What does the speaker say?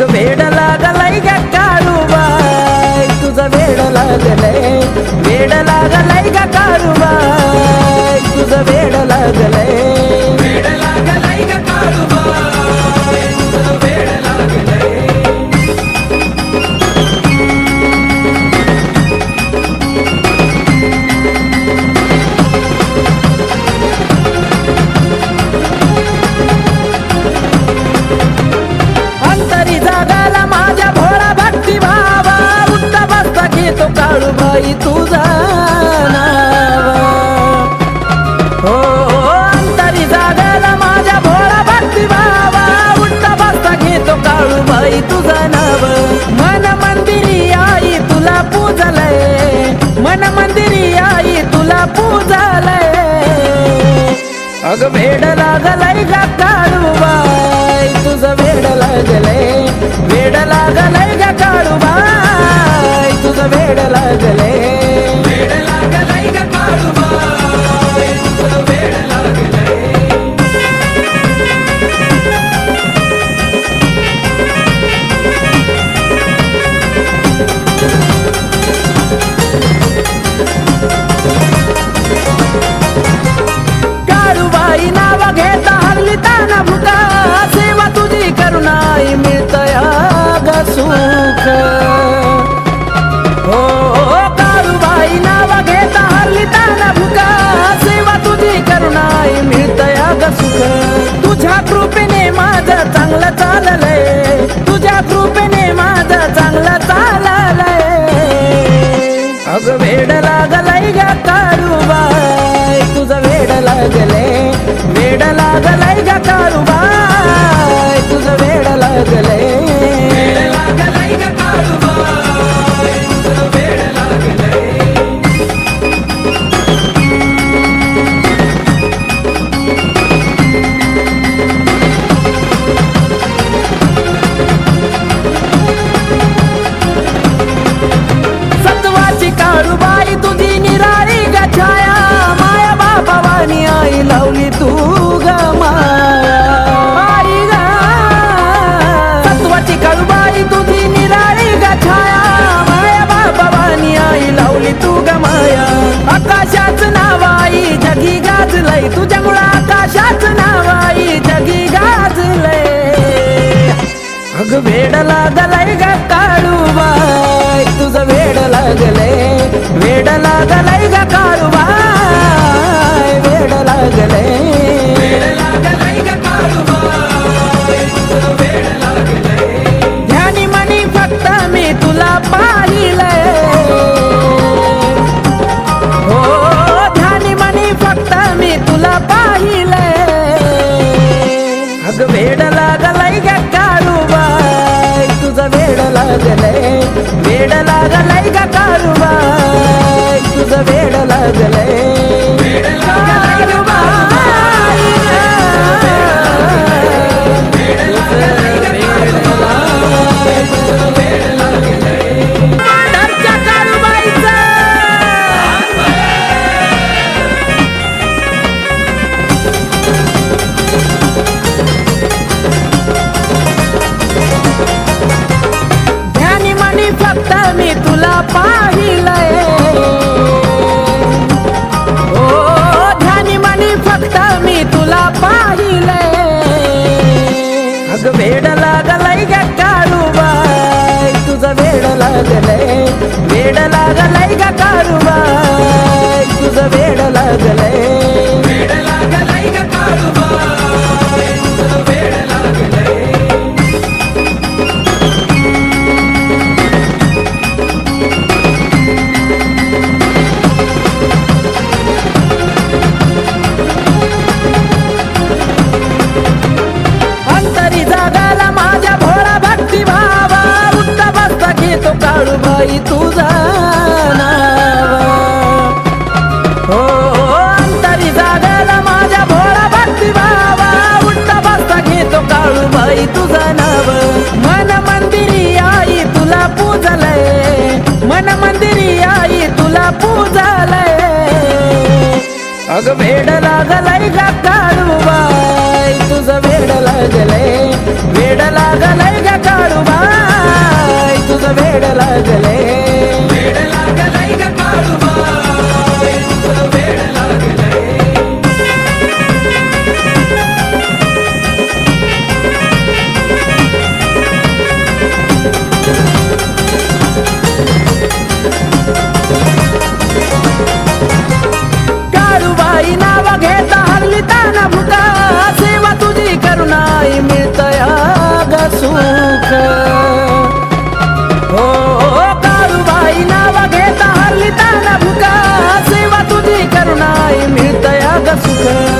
मग वेड लागलाय ग काळूबाई. तुझा वेड लागलाय. वेड लागलाय ग काळूबाई. तुझा वेड लागलाय. काळूबाई तुझा नावा. हो, हो, हो अंतरी जागाला माझ्या भोळा भक्ती बाबा उठता बसता घेतो काळू बाई तुझा नाव. मन मंदिरी आई तुला पूजलय. मन मंदिरी आई तुला पूजलय. अग भेड लागलय गा काळूबाई सुख। हो, हो, हो काळूबाई नाव घेता हल्ली ताना भुका। सेवा तुझी करुणाई मिळतय ग सुख. तुझ्या कृपेने माझं चांगलं चाललंय. तुझ्या कृपेने माझं चांगलं चाललंय. अग वेड लागलय ग काळूबाई तुझं वेड लागले वेड लागलाय ग अग वेड लागलाय ग काळूबाय तुझं वेड लागलय. वेड लागलाय ग काळूबाय वेड लागलय वेड लागलंय. मी तुला पाहिलंय. ओ ध्यानी मनी फक्त मी तुला पाहिलंय. अग वेड लागलाय ग काळूबाई. तुझं वेड लागलंय वेड लागलाय ग काळूबाई. तुझं वेड लागलंय. लागलाय ग काळूबाई. तुझं वेड लागलय. वेड लागलाय ग काळूबाई. तुझं वेड लागलय. वेड लागलंय नाही मिळतया ग सुख। हो, हो काळूबाई नाव घेता हरली ताना भुका सेवा तुझी करू नाही मिळतया ग सुख।